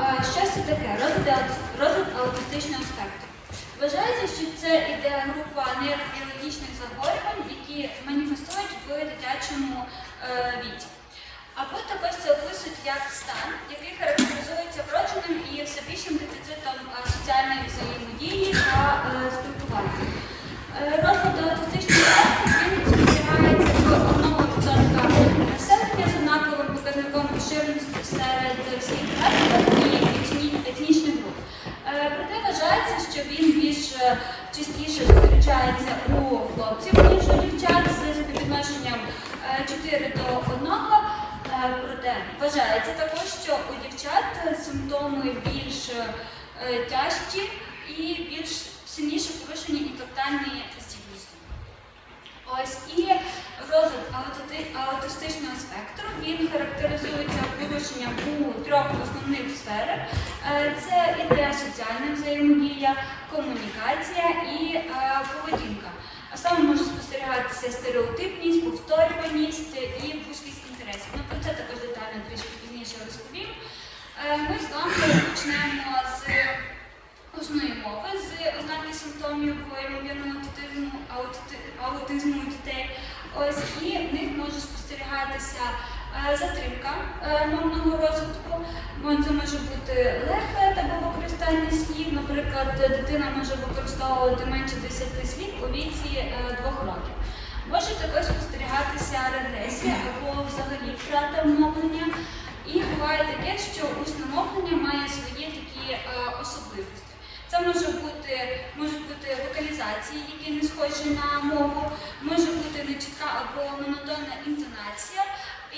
е, що це таке? Розлад аутистичного спектру. Вважається, що це іде група нейробіологічних захворювань, які маніфестують в дитячому е, віці. Або також це описують як стан, який характеризується вродженим і все більшим дефіцитом е, соціальної взаємодії та спілкування. Розлад аутистичного спектру спостерігається в одного відсотка населення з однаковим показником поширеності серед всіх граждан і етні- етнічних груп. Е, Проте вважається, що він більш е, частіше зустрічається у хлопців, ніж у дівчат з співвідношенням е, 4 до 1. Е, Проте вважається також, що у дівчат симптоми більш е, тяжкі і більш сильніше порушені інтелектуальні здібності. Ось і розлад аутистичного спектру він характеризується порушенням у трьох основних сферах: Е, це іде соціальна взаємодія, комунікація і е, поведінка. А саме може спостерігатися стереотипність, повторюваність і вузькість інтересів. Ну про це також детально трішки пізніше розповім. Е, Ми з вами почнемо з основної мови з ознаки симптомів ймовірного аутизму, аути- аутизму дітей. Ось і в них може спостерігатися затримка е, мовного розвитку. Це може бути легке або використання слів. Наприклад, дитина може використовувати менше 10 слів у віці 2 років. Може також спостерігатися регресія або взагалі втрата мовлення. І буває таке, що усне мовлення має свої такі е, особливості. Це може бути, можуть бути вокалізації, які не схожі на мову, може бути нечітка або монотонна інтонація,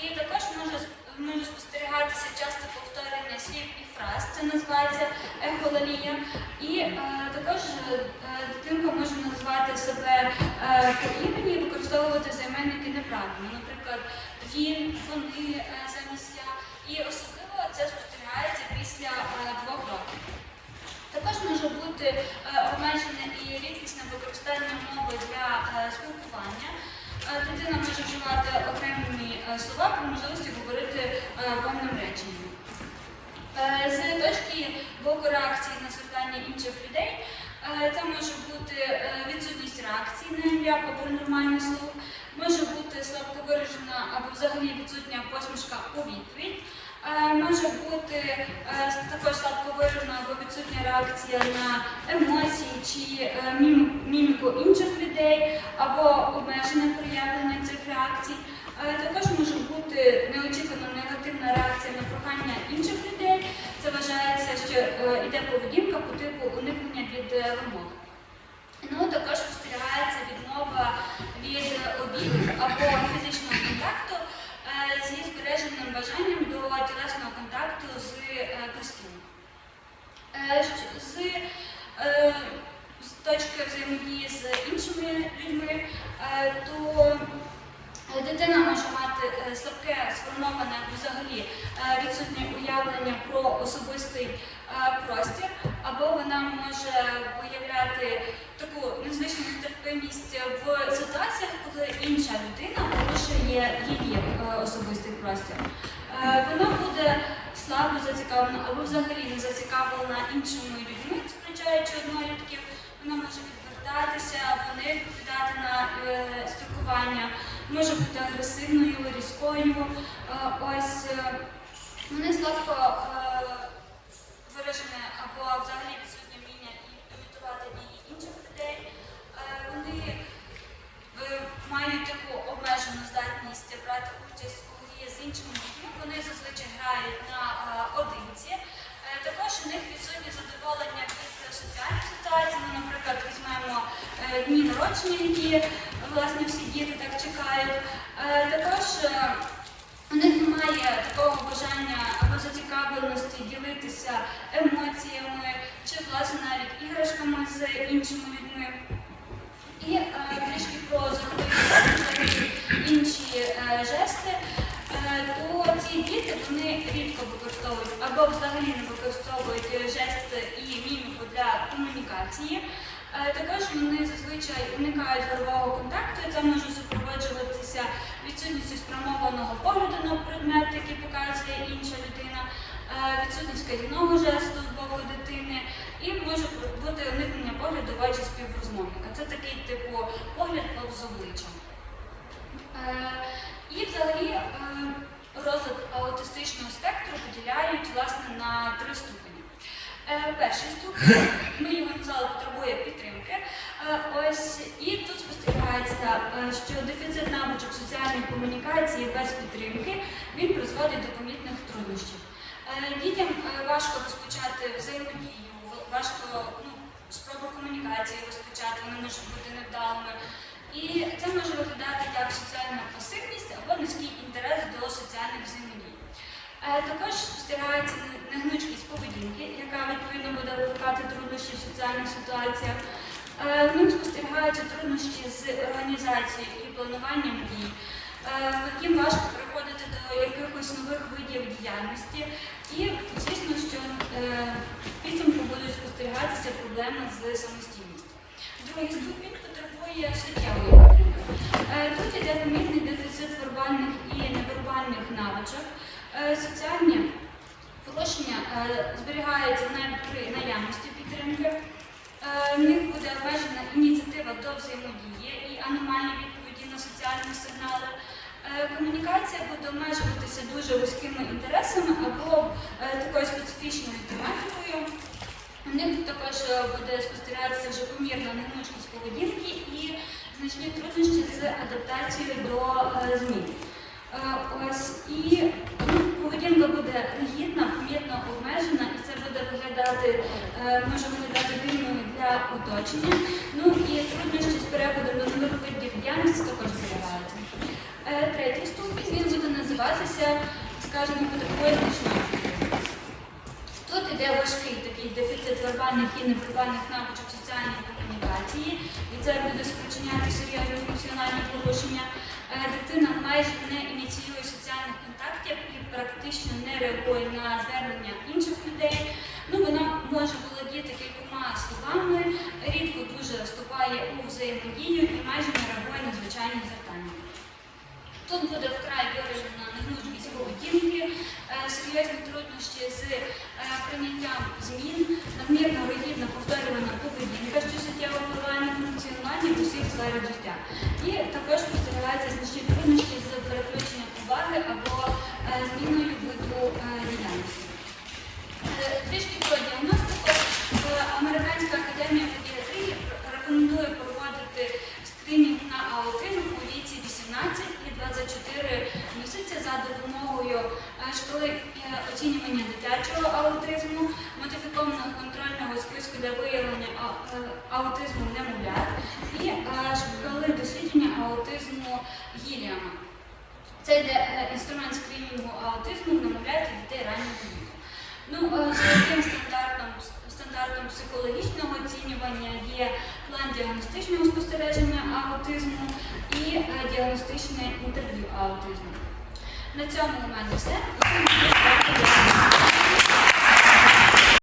і також може, може спостерігатися часто повторення слів і фраз, це називається ехолалія. І е, також е, дитинка може назвати себе е, по імені і використовувати займенники неправильно. Наприклад, він, вони е, замість я. І особливо це спостерігається після е, двох років. Також може бути е, обмежене і рідкісне використання мови для Е, З боку реакції на звертання інших людей, е, це може бути е, відсутність реакції на ім'я попри нормальний слух, може бути слабко виражена або взагалі відсутня посмішка у відповідь. Е, Може бути також слабко виражена або відсутня реакція на емоції чи міміку інших людей, або обмежене проявлення цих реакцій. Поведінка по типу уникнення від е, вимог. Ну, також спостерігається відмова від обіймів або фізичного контакту е, зі збереженим бажанням до тілесного контакту з е. Е, щ- З, е, з точки взаємодії з іншими людьми, е, то е, дитина може мати е, слабке сформоване взагалі е, відсутнє уявлення про особистий е, простір, або вона може виявляти таку незвичну терпимість в ситуаціях, коли інша людина порушує її е, особистий простір. Е, Вона буде слабо зацікавлена або взагалі не зацікавлена іншими людьми, сперечаючи однолітків. Вона може відвертатися, вони відповідати на е, спілкування, може бути агресивною, різкою. Е, ось е, вони слабко е, виражене або взагалі відсутнє вміння імітувати дії інших людей. Е, Вони е, мають таку обмежену здатність брати участь у грі з іншими людьми. Вони зазвичай грають на е, одинці. Також у них відсутнє задоволення від соціальних ситуацій. Ну, наприклад, візьмемо дні народження, які власне всі діти так чекають. Також у них немає такого бажання або ділитися емоціями чи власне навіть іграшками з іншими людьми. І е, трішки про зробити інші е, жести, е, то ці діти вони рідко використовують або взагалі не використовують жести і міміку для комунікації. Е, Також вони зазвичай уникають горового контакту, це може супроводжуватися відсутністю спрямованого погляду на предмет, який показує інша людина, відсутність вказівного жесту з боку дитини, і може бути уникнення погляду в очі співрозмовника. Це такий типу погляд повз обличчя. Е, І взагалі е, аутистичного спектру поділяють власне на три ступені. Е, Перший ступінь, ми його назвали потребує підтримки. Е, Ось і тут спостерігається, е, що дефіцит навичок соціальної комунікації без підтримки він призводить до помітних труднощів. Е, Дітям е, важко розпочати взаємодію, важко ну, спроби комунікації розпочати, вони можуть бути невдалими. І це може виглядати як соціальна пасивність або низький інтерес до соціальних взаємодій. Е, Також спостерігається негнучкість поведінки, яка відповідно буде викликати труднощі в соціальних ситуаціях. Е, спостерігаються труднощі з організацією і плануванням дій. Е, Їм важко приходити до якихось нових видів діяльності. І, звісно, що е, будуть спостерігатися проблеми з самостійністю. Другий ступінь потребує суттєвої підтримки. Тут іде помітний дефіцит вербальних і невербальних навичок. Е, Соціальні порушення е, зберігаються при наявності підтримки. Е, В них буде обмежена ініціатива до взаємодії і аномальні відповіді на соціальні сигнали. Е, Комунікація буде обмежуватися дуже вузькими інтересами або е, такою специфічною тематикою. У них також е, буде спостерігатися вже помірна негнучкість поведінки і значні труднощі з адаптацією до змін. Ось і ну, поведінка буде ригідна, помітно обмежена, і це буде виглядати, може виглядати дивною для оточення. Ну і труднощі з переходом до нових видів діяльності також зберігаються. Е, Третій ступінь він буде називатися, скажімо, педагогічною. Тут іде важкий такий дефіцит вербальних і невербальних навичок соціальної комунікації, і це буде спричиняти серйозні функціональні порушення. Е, Дитина майже не ініціює соціальних контактів і практично не реагує на звернення інших людей. Ну, вона може володіти кількома словами, рідко дуже вступає у взаємодію і майже не реагує на звичайні. Тут буде вкрай виражена негнучкість поведінки, е, серйозні труднощі з е, прийняттям змін, надмірно вигідна повторювана поведінка, що суттєво впливає на функціонування усіх сферах життя. І дитячого аутизму, модифікованого контрольного списку для виявлення е, аутизму немовлят і е, шкали дослідження аутизму Гіліама. Це йде інструмент скринінгу аутизму немовлят і дітей раннього віку. Ну, е, за яким стандартом, стандартом психологічного оцінювання є план діагностичного спостереження аутизму і діагностичне інтерв'ю аутизму. На цьому у мене все.